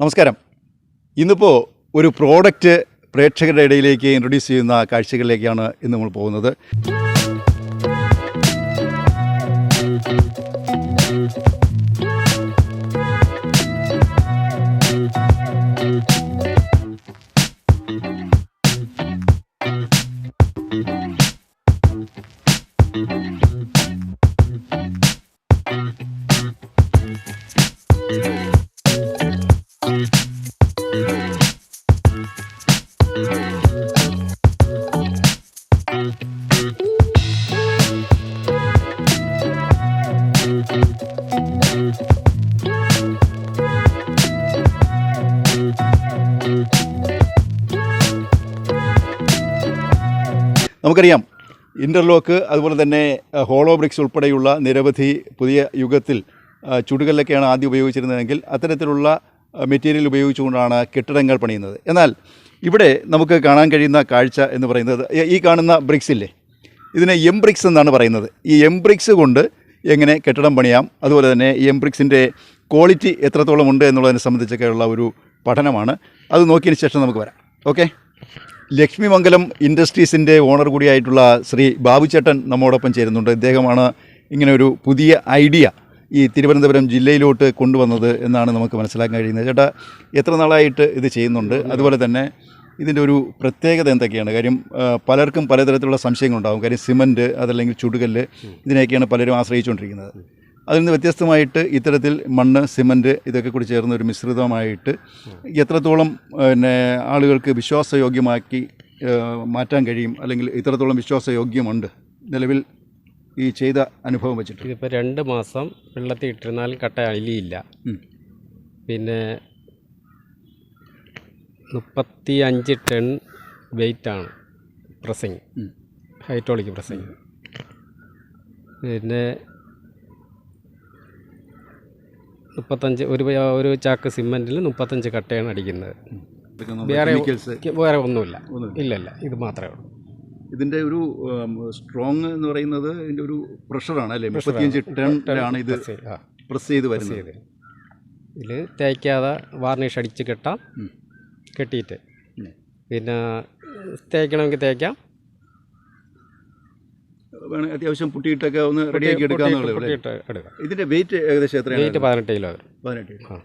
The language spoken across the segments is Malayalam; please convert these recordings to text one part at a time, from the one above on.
നമസ്കാരം. ഇന്നിപ്പോൾ ഒരു പ്രോഡക്റ്റ് പ്രേക്ഷകരുടെ ഇടയിലേക്ക് ഇൻട്രൊഡ്യൂസ് ചെയ്യുന്ന കാഴ്ചകളിലേക്കാണ് ഇന്ന് നമ്മൾ പോകുന്നത്. നമുക്കറിയാം ഇന്റർലോക്ക് അതുപോലെ തന്നെ ഹോളോ ബ്രിക്സ് ഉൾപ്പെടെയുള്ള നിരവധി പുതിയ യുഗത്തിൽ ചുടുകല്ലൊക്കെയാണ് ആദ്യം ഉപയോഗിച്ചിരുന്നതെങ്കിൽ അത്തരത്തിലുള്ള മെറ്റീരിയൽ ഉപയോഗിച്ചുകൊണ്ടാണ് കെട്ടിടങ്ങൾ പണിയുന്നത്. എന്നാൽ ഇവിടെ നമുക്ക് കാണാൻ കഴിയുന്ന കാഴ്ച എന്ന് പറയുന്നത് ഈ- കാണുന്ന ബ്രിക്സ് ഇല്ലേ? ഇതിനെ എം ബ്രിക്സ് എന്നാണ് പറയുന്നത്. ഈ എം ബ്രിക്സ് കൊണ്ട് എങ്ങനെ കെട്ടിടം പണിയാം അതുപോലെ തന്നെ ഈ എം ബ്രിക്സിന്റെ ക്വാളിറ്റി എത്രത്തോളം ഉണ്ട് എന്നുള്ളതിനെ സംബന്ധിച്ചൊക്കെയുള്ള ഒരു പഠനമാണ്. അത് നോക്കിയതിന് ശേഷം നമുക്ക് വരാം. ഓക്കെ ലക്ഷ്മിമംഗലം ഇൻഡസ്ട്രീസിന്റെ ഓണർ കൂടിയായിട്ടുള്ള ശ്രീ ബാബുചേട്ടൻ നമ്മോടൊപ്പം ചേരുന്നുണ്ട്. ഇദ്ദേഹമാണ് ഇങ്ങനെ ഒരു പുതിയ ഐഡിയ ഈ തിരുവനന്തപുരം ജില്ലയിലോട്ട് കൊണ്ടുവന്നത് എന്നാണ് നമുക്ക് മനസ്സിലാക്കാൻ കഴിയുന്നത്. ചേട്ടാ എത്ര നാളായിട്ട് ഇത് ചെയ്യുന്നുണ്ട്? അതുപോലെ തന്നെ ഇതിന്റെ ഒരു പ്രത്യേകത എന്തൊക്കെയാണ്? കാര്യം പലർക്കും പലതരത്തിലുള്ള സംശയങ്ങളുണ്ടാകും കാര്യം സിമന്റ് അതല്ലെങ്കിൽ ചുടുകല്ല് ഇതിനെയൊക്കെയാണ് പലരും ആശ്രയിച്ചുകൊണ്ടിരിക്കുന്നത്. അതിൽ നിന്ന് വ്യത്യസ്തമായിട്ട് ഇത്തരത്തിൽ മണ്ണ് സിമന്റ് ഇതൊക്കെ കൂടി ചേർന്ന ഒരു മിശ്രിതമായിട്ട് എത്രത്തോളം പിന്നെ ആളുകൾക്ക് വിശ്വാസയോഗ്യമാക്കി മാറ്റാൻ കഴിയും? അല്ലെങ്കിൽ ഇത്രത്തോളം വിശ്വാസയോഗ്യമുണ്ട്? നിലവിൽ ഈ ചെയ്ത അനുഭവം വെച്ചിട്ട്. ഇതിപ്പോൾ രണ്ട് മാസം വെള്ളത്തിൽ ഇട്ടിരുന്നാലും കട്ട അലിയില്ല. പിന്നെ മുപ്പത്തി അഞ്ച് ടൺ വെയിറ്റാണ് പ്രസ്സിങ്. ഉം. Hydraulic pressing. പിന്നെ മുപ്പത്തഞ്ച് ഒരു ഒരു ചാക്ക് സിമെന്റിൽ മുപ്പത്തഞ്ച് കട്ടയാണ് അടിക്കുന്നത്. വേറെ വേറെ ഒന്നുമില്ല. ഇല്ല ഇല്ല ഇത് മാത്രമേ ഉള്ളൂ. ഇതിന്റെ ഒരു സ്ട്രോങ് എന്ന് പറയുന്നത് ഇതിന്റെ ഒരു പ്രഷറാണ് അല്ലേ? മുപ്പത്തിയഞ്ച് ടൺ ഇത് പ്രസ് ചെയ്ത്- വരുന്നത്. ഇതിൽ തേക്കാതെ വാർണിഷ് അടിച്ച് കെട്ടാം. കെട്ടിയിട്ട്. പിന്നെ തേക്കണമെങ്കിൽ തേക്കാം. അത്യാവശ്യം പുട്ടിയിട്ടൊക്കെ ഒന്ന് റെഡിയാക്കി എടുക്കാന്നുള്ളൂ അല്ലേ? പൊട്ടിയിട്ട് എടുക്കാം. ഇതിന്റെ വെയിറ്റ് ഏകദേശം എത്രയാണ്? വെയിറ്റ് പതിനെട്ട് കിലോ. പതിനെട്ട് കിലോ.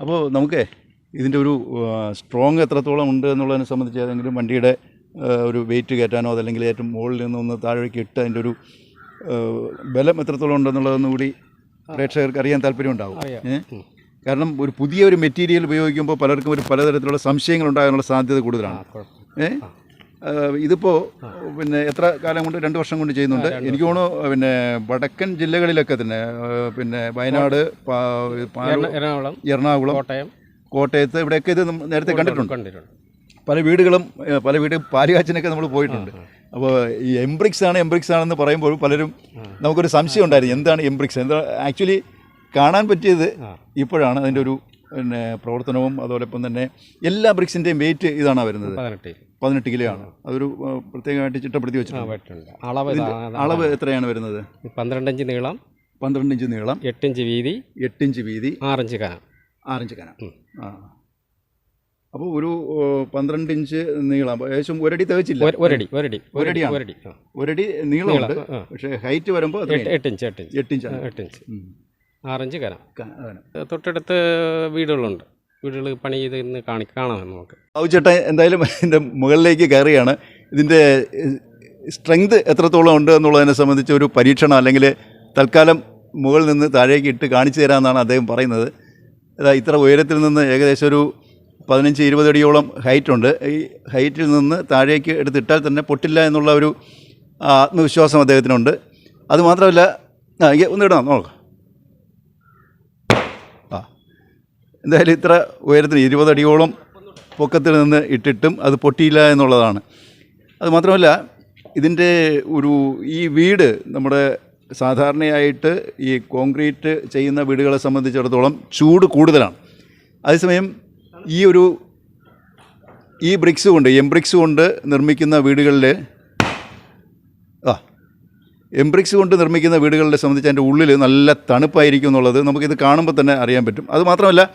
അപ്പോൾ നമുക്ക് ഇതിന്റെ ഒരു സ്ട്രോങ് എത്രത്തോളം ഉണ്ട് എന്നുള്ളതിനെ സംബന്ധിച്ച് ഏതെങ്കിലും വണ്ടിയുടെ ഒരു വെയിറ്റ് കയറ്റാനോ അതല്ലെങ്കിൽ ഏറ്റവും മുകളിൽ നിന്ന് ഒന്ന് താഴേക്ക് ഇട്ട് അതിന്റെ ഒരു ബലം എത്രത്തോളം ഉണ്ടെന്നുള്ളതൊന്നും കൂടി പ്രേക്ഷകർക്ക് അറിയാൻ താല്പര്യം ഉണ്ടാവും. ഏ? കാരണം ഒരു പുതിയ ഒരു മെറ്റീരിയൽ ഉപയോഗിക്കുമ്പോൾ പലർക്കും ഒരു പലതരത്തിലുള്ള സംശയങ്ങൾ ഉണ്ടാകാനുള്ള സാധ്യത കൂടുതലാണ്. ഏ? ഇതിപ്പോൾ പിന്നെ എത്ര കാലം കൊണ്ട്? രണ്ട് വർഷം കൊണ്ട് ചെയ്യുന്നുണ്ട്. എനിക്ക് തോന്നുന്നു പിന്നെ വടക്കൻ ജില്ലകളിലൊക്കെ തന്നെ പിന്നെ വയനാട് എറണാകുളം എറണാകുളം കോട്ടയം. കോട്ടയത്ത് ഇവിടെയൊക്കെ ഇത് നേരത്തെ കണ്ടിട്ടുണ്ട്. കണ്ടിട്ടുണ്ട്. പല വീടുകളും പല വീട് പാലുകാച്ചിനൊക്കെ നമ്മൾ പോയിട്ടുണ്ട്. അപ്പോൾ ഈ എംബ്രിക്സ് ആണ് എംബ്രിക്സ് ആണെന്ന് പറയുമ്പോൾ പലരും നമുക്കൊരു സംശയം ഉണ്ടായിരുന്നു. എന്താണ് എംബ്രിക്സ്? എന്താ ആക്ച്വലി കാണാൻ പറ്റിയത് ഇപ്പോഴാണ് അതിന്റെ ഒരു പിന്നെ പ്രവർത്തനവും അതോടൊപ്പം തന്നെ എല്ലാ ബ്രിക്സിന്റെയും വെയിറ്റ് ഇതാണ് വരുന്നത്. പതിനെട്ട് കിലോ. ആണ് അതൊരു പ്രത്യേകമായിട്ട് ചിട്ടപ്പെടുത്തി വെച്ചിട്ടുണ്ട്. അളവ് അളവ് എത്രയാണ് വരുന്നത്? പന്ത്രണ്ടഞ്ച് നീളം പന്ത്രണ്ട് ഇഞ്ച് നീളം എട്ടിഞ്ച് വീതി എട്ടിഞ്ച് വീതി ആറിഞ്ച് കനം. ആറിഞ്ച് കനം. ആ. അപ്പോൾ ഒരു പന്ത്രണ്ട് ഇഞ്ച് നീളം. ഏകദേശം ഒരടി തികച്ചില്ല. ഒരു- ഒരടി ഒരടി ഒരടിയാണ്. ഒരടി. ഒരടി നീളമുണ്ട്. പക്ഷേ ഹൈറ്റ് വരുമ്പോൾ എട്ട് ഇഞ്ച് എട്ട് ഇഞ്ച്. എട്ട് ഇഞ്ച്. ആറിഞ്ച് കനം. തൊട്ടടുത്ത് വീടുകളുണ്ട്. വീടുകൾ പണി ചെയ്ത് ഇന്ന് കാണി കാണാം നമുക്ക്. ബാബുചേട്ടൻ എന്തായാലും എന്റെ മുകളിലേക്ക് കയറിയാണ് ഇതിന്റെ സ്ട്രെങ്ത് എത്രത്തോളം ഉണ്ട് എന്നുള്ളതിനെ സംബന്ധിച്ച് ഒരു പരീക്ഷണം അല്ലെങ്കിൽ തൽക്കാലം മുകളിൽ നിന്ന് താഴേക്ക് ഇട്ട് കാണിച്ചു തരാമെന്നാണ് അദ്ദേഹം പറയുന്നത്. അതായത് ഇത്ര ഉയരത്തിൽ നിന്ന് ഏകദേശം ഒരു പതിനഞ്ച് ഇരുപത് അടിയോളം ഹൈറ്റ് ഉണ്ട്. ഈ ഹൈറ്റിൽ നിന്ന് താഴേക്ക് എടുത്തിട്ടാൽ തന്നെ പൊട്ടില്ല എന്നുള്ള ഒരു ആത്മവിശ്വാസം അദ്ദേഹത്തിനുണ്ട്. അതുമാത്രമല്ല ഒന്ന് ഇടാം നോക്കാം ആ എന്തായാലും ഇത്ര ഉയരത്തിന് ഇരുപതടിയോളം പൊക്കത്തിൽ നിന്ന് ഇട്ടിട്ടും അത് പൊട്ടിയില്ല എന്നുള്ളതാണ്. അത് മാത്രമല്ല ഇതിന്റെ ഒരു ഈ വീട് നമ്മുടെ സാധാരണയായിട്ട് ഈ കോൺക്രീറ്റ് ചെയ്യുന്ന വീടുകളെ സംബന്ധിച്ചിടത്തോളം ചൂട് കൂടുതലാണ്. അതേസമയം ഈ ഒരു ഈ ബ്രിക്സ് കൊണ്ട് എം ബ്രിക്സ് കൊണ്ട് നിർമ്മിക്കുന്ന വീടുകളിൽ ആ എംബ്രിക്സ് കൊണ്ട് നിർമ്മിക്കുന്ന വീടുകളെ സംബന്ധിച്ച് അതിന്റെ ഉള്ളിൽ നല്ല തണുപ്പായിരിക്കും എന്നുള്ളത് നമുക്കിത് കാണുമ്പോൾ തന്നെ അറിയാൻ പറ്റും. അത് മാത്രമല്ല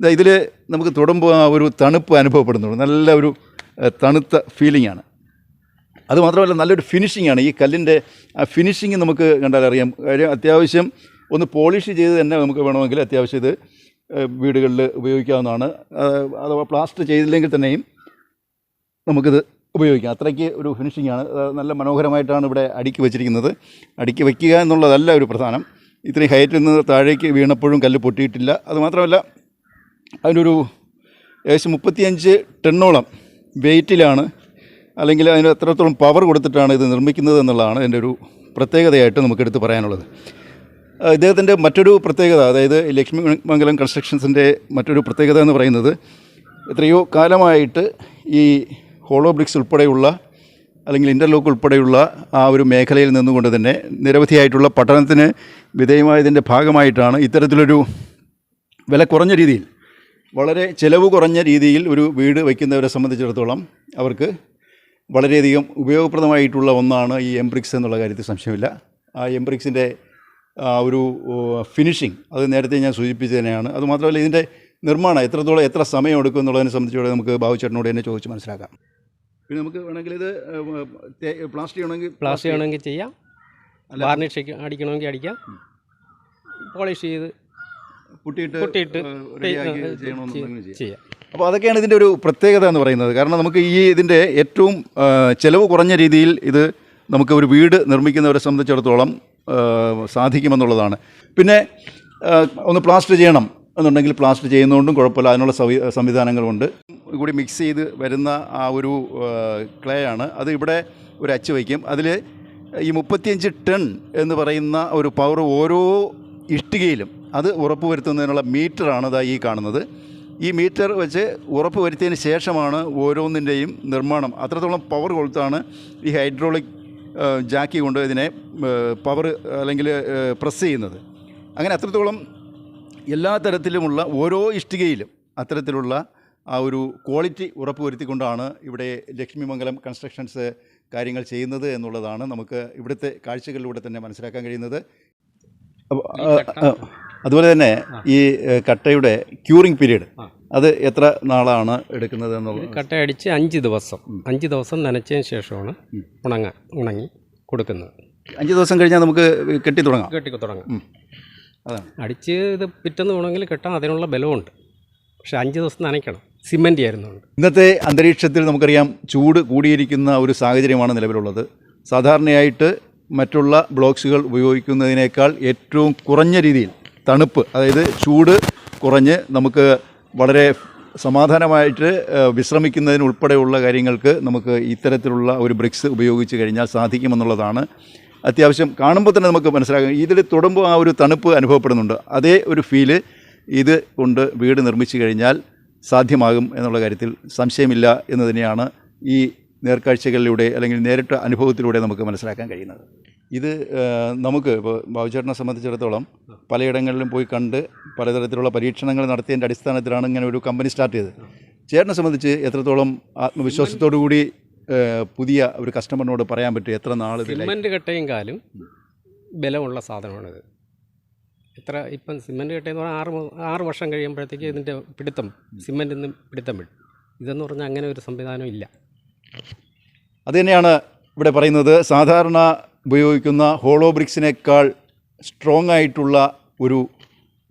ഇതിൽ നമുക്ക് തൊടുമ്പോൾ ആ ഒരു തണുപ്പ് അനുഭവപ്പെടുന്നുള്ളൂ നല്ല ഒരു തണുത്ത ഫീലിംഗ് ആണ്. അത് മാത്രമല്ല നല്ലൊരു ഫിനിഷിംഗ് ആണ്. ഈ കല്ലിന്റെ ആ ഫിനിഷിങ് നമുക്ക് കണ്ടാൽ അറിയാം. കാര്യം അത്യാവശ്യം ഒന്ന് പോളിഷ് ചെയ്ത് തന്നെ നമുക്ക് വേണമെങ്കിൽ അത്യാവശ്യം ഇത് വീടുകളിൽ ഉപയോഗിക്കാവുന്നതാണ്. അഥവാ പ്ലാസ്റ്റർ ചെയ്തില്ലെങ്കിൽ തന്നെയും നമുക്കിത് ഉപയോഗിക്കാം. അത്രയ്ക്ക് ഒരു ഫിനിഷിംഗ് ആണ്. നല്ല മനോഹരമായിട്ടാണ് ഇവിടെ അടുക്കി വെച്ചിരിക്കുന്നത്. അടുക്കി വയ്ക്കുക എന്നുള്ളതല്ല ഒരു പ്രധാനം. ഇത്രയും ഹൈറ്റിൽ നിന്ന് താഴേക്ക് വീണപ്പോഴും കല്ല് പൊട്ടിയിട്ടില്ല. അതുമാത്രമല്ല അതിനൊരു ഏകദേശം മുപ്പത്തിയഞ്ച് ടണ്ണോളം വെയിറ്റിലാണ് അല്ലെങ്കിൽ അതിന് എത്രത്തോളം പവർ കൊടുത്തിട്ടാണ് ഇത് നിർമ്മിക്കുന്നത് എന്നുള്ളതാണ് എന്റെ ഒരു പ്രത്യേകതയായിട്ട് നമുക്ക് എടുത്ത് പറയാനുള്ളത് ഇദ്ദേഹത്തിന്റെ മറ്റൊരു പ്രത്യേകത അതായത് ലക്ഷ്മി മംഗലം കൺസ്ട്രക്ഷൻസിന്റെ മറ്റൊരു പ്രത്യേകത എന്ന് പറയുന്നത് എത്രയോ കാലമായിട്ട് ഈ ഹോളോ ബ്രിക്സ് ഉൾപ്പെടെയുള്ള അല്ലെങ്കിൽ ഇന്റർലോക്ക് ഉൾപ്പെടെയുള്ള ആ ഒരു മേഖലയിൽ നിന്നുകൊണ്ട് തന്നെ നിരവധിയായിട്ടുള്ള പഠനത്തിന് വിധേയമായതിന്റെ ഭാഗമായിട്ടാണ് ഇത്തരത്തിലൊരു വില കുറഞ്ഞ രീതിയിൽ വളരെ ചിലവ് കുറഞ്ഞ രീതിയിൽ ഒരു വീട് വയ്ക്കുന്നവരെ സംബന്ധിച്ചിടത്തോളം അവർക്ക് വളരെയധികം ഉപയോഗപ്രദമായിട്ടുള്ള ഒന്നാണ് ഈ എംബ്രിക്സ് എന്നുള്ള കാര്യത്തിൽ സംശയമില്ല. ആ എംബ്രിക്സിന്റെ ഒരു ഫിനിഷിങ് അത് നേരത്തെ ഞാൻ സൂചിപ്പിച്ചതിനെയാണ്. അതുമാത്രമല്ല ഇതിന്റെ നിർമ്മാണം എത്രത്തോളം എത്ര സമയം എടുക്കും എന്നുള്ളതിനെ സംബന്ധിച്ചോടെ നമുക്ക് ബാബു ചേട്ടനോട് തന്നെ ചോദിച്ച് മനസ്സിലാക്കാം. പിന്നെ നമുക്ക് വേണമെങ്കിൽ ഇത് പ്ലാസ്റ്റിക് ആണെങ്കിൽ പ്ലാസ്റ്റിക് ആണെങ്കിൽ ചെയ്യാം. വാർണിഷ് അടിക്കണമെങ്കിൽ അടിക്കാം. പോളിഷ് ചെയ്ത് പുട്ടിയിട്ട് പുട്ടിയിട്ട് ചെയ്യാം. അപ്പോൾ അതൊക്കെയാണ് ഇതിന്റെ ഒരു പ്രത്യേകത എന്ന് പറയുന്നത്. കാരണം നമുക്ക് ഈ ഇതിന്റെ ഏറ്റവും ചിലവ് കുറഞ്ഞ രീതിയിൽ ഇത് നമുക്ക് ഒരു വീട് നിർമ്മിക്കുന്നവരെ സംബന്ധിച്ചിടത്തോളം സാധിക്കുമെന്നുള്ളതാണ്. പിന്നെ ഒന്ന് പ്ലാസ്റ്റർ ചെയ്യണം. എന്നുണ്ടെങ്കിൽ പ്ലാസ്റ്റർ ചെയ്യുന്നതുകൊണ്ടും കുഴപ്പമില്ല. അതിനുള്ള സവി സംവിധാനങ്ങളുണ്ട്. കൂടി മിക്സ് ചെയ്ത് വരുന്ന ആ ഒരു ക്ലേ ആണ് അത് ഇവിടെ ഒരു അച്ച് വയ്ക്കും. അതിൽ ഈ മുപ്പത്തിയഞ്ച് ടൺ എന്ന് പറയുന്ന ഒരു പവർ ഓരോ ഇഷ്ടികയിലും അത് ഉറപ്പ് ഉറപ്പുവരുത്തുന്നതിനുള്ള മീറ്ററാണ് ഇതാ ഈ കാണുന്നത്. ഈ മീറ്റർ വെച്ച് ഉറപ്പ് വരുത്തിയതിന് ശേഷമാണ് ഓരോന്നിന്റെയും നിർമ്മാണം. അത്രത്തോളം പവർ കൊടുത്താണ് ഈ ഹൈഡ്രോളിക് ജാക്കി കൊണ്ട് ഇതിനെ പവർ അല്ലെങ്കിൽ പ്രസ് ചെയ്യുന്നത്. അങ്ങനെ അത്രത്തോളം എല്ലാ തരത്തിലുമുള്ള ഓരോ ഇഷ്ടികയിലും അത്തരത്തിലുള്ള ആ ഒരു ക്വാളിറ്റി ഉറപ്പുവരുത്തിക്കൊണ്ടാണ് ഇവിടെ ലക്ഷ്മിമംഗലം കൺസ്ട്രക്ഷൻസ് കാര്യങ്ങൾ ചെയ്യുന്നത് എന്നുള്ളതാണ് നമുക്ക് ഇവിടുത്തെ കാഴ്ചകളിലൂടെ തന്നെ മനസ്സിലാക്കാൻ കഴിയുന്നത്. അതുപോലെ തന്നെ ഈ കട്ടയുടെ ക്യൂറിംഗ് പീരീഡ് അത് എത്ര നാളാണ് എടുക്കുന്നത് എന്നുള്ളത് കട്ട അടിച്ച് അഞ്ച് ദിവസം. അഞ്ച് ദിവസം നനച്ചതിന് ശേഷമാണ് ഉണങ്ങാൻ ഉണങ്ങി കൊടുക്കുന്നത്. അഞ്ച് ദിവസം കഴിഞ്ഞാൽ നമുക്ക് കെട്ടി തുടങ്ങാം. കെട്ടി തുടങ്ങാം. അതാണ്. അടിച്ച് ഇത് പിറ്റെന്ന് വേണമെങ്കിൽ കെട്ടാൻ അതിനുള്ള ബലമുണ്ട്. പക്ഷെ അഞ്ച് ദിവസം നനയ്ക്കണം. സിമന്റ് ആയിരുന്നുണ്ട് ഇന്നത്തെ അന്തരീക്ഷത്തിൽ നമുക്കറിയാം ചൂട് കൂടിയിരിക്കുന്ന ഒരു സാഹചര്യമാണ് നിലവിലുള്ളത്. സാധാരണയായിട്ട് മറ്റുള്ള ബ്ലോക്സുകൾ ഉപയോഗിക്കുന്നതിനേക്കാൾ ഏറ്റവും കുറഞ്ഞ രീതിയിൽ തണുപ്പ് അതായത് ചൂട് കുറഞ്ഞ് നമുക്ക് വളരെ സമാധാനമായിട്ട് വിശ്രമിക്കുന്നതിനുൾപ്പെടെയുള്ള ഉൾപ്പെടെയുള്ള കാര്യങ്ങൾക്ക് നമുക്ക് ഇത്തരത്തിലുള്ള ഒരു ബ്രിക്സ് ഉപയോഗിച്ച് കഴിഞ്ഞാൽ സാധിക്കുമെന്നുള്ളതാണ് അത്യാവശ്യം കാണുമ്പോൾ തന്നെ നമുക്ക് മനസ്സിലാക്കാം ഇതിൽ തൊടുമ്പോൾ ആ ഒരു തണുപ്പ് അനുഭവപ്പെടുന്നുണ്ട്. അതേ ഒരു ഫീൽ ഇത് കൊണ്ട് വീട് നിർമ്മിച്ചു കഴിഞ്ഞാൽ സാധ്യമാകും എന്നുള്ള കാര്യത്തിൽ സംശയമില്ല എന്ന് തന്നെയാണ് ഈ നേർക്കാഴ്ചകളിലൂടെ അല്ലെങ്കിൽ നേരിട്ട അനുഭവത്തിലൂടെ നമുക്ക് മനസ്സിലാക്കാൻ കഴിയുന്നത്. ഇത് നമുക്ക് ഇപ്പോൾ ബാബുചേട്ടനെ സംബന്ധിച്ചിടത്തോളം പലയിടങ്ങളിലും പോയി കണ്ട് പലതരത്തിലുള്ള പരീക്ഷണങ്ങൾ നടത്തിയതിന്റെ അടിസ്ഥാനത്തിലാണ് ഇങ്ങനെ ഒരു കമ്പനി സ്റ്റാർട്ട് ചെയ്തത്. ചേട്ടനെ സംബന്ധിച്ച് എത്രത്തോളം ആത്മവിശ്വാസത്തോടു കൂടി പുതിയ ഒരു കസ്റ്റമറിനോട് പറയാൻ പറ്റും എത്ര നാൾ സിമെന്റ് കട്ടയും കാലും ബലമുള്ള സാധനമാണിത്. എത്ര ഇപ്പം സിമന്റ് കട്ടയെന്ന് പറഞ്ഞാൽ ആറ് ആറ് വർഷം കഴിയുമ്പോഴത്തേക്ക് ഇതിന്റെ പിടുത്തം സിമന്റിൽ നിന്ന് പിടുത്തം വിടും ഇതെന്ന് പറഞ്ഞാൽ അങ്ങനെ ഒരു സംവിധാനം ഇല്ല. അത് തന്നെയാണ് ഇവിടെ പറയുന്നത്. സാധാരണ ഉപയോഗിക്കുന്ന ഹോളോ ബ്രിക്സിനേക്കാൾ സ്ട്രോങ് ആയിട്ടുള്ള ഒരു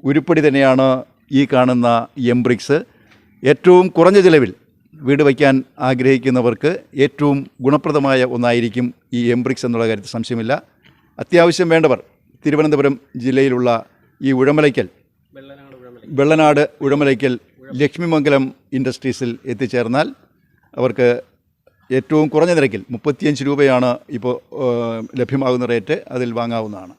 ഉരുപ്പടി തന്നെയാണ് ഈ കാണുന്ന എം ബ്രിക്സ് ഏറ്റവും കുറഞ്ഞ ചിലവിൽ വീട് വയ്ക്കാൻ ആഗ്രഹിക്കുന്നവർക്ക് ഏറ്റവും ഗുണപ്രദമായ ഒന്നായിരിക്കും ഈ എംബ്രിക്സ് എന്നുള്ള കാര്യത്തിൽ സംശയമില്ല. അത്യാവശ്യം വേണ്ടവർ തിരുവനന്തപുരം ജില്ലയിലുള്ള ഈ ഉഴമലയ്ക്കൽ വെള്ളനാട് ഉഴമലയ്ക്കൽ ലക്ഷ്മിമംഗലം ഇൻഡസ്ട്രീസിൽ എത്തിച്ചേർന്നാൽ അവർക്ക് ഏറ്റവും കുറഞ്ഞ നിരക്കിൽ മുപ്പത്തിയഞ്ച് രൂപയാണ് ഇപ്പോൾ ലഭ്യമാകുന്ന റേറ്റ് അതിൽ വാങ്ങാവുന്നതാണ്.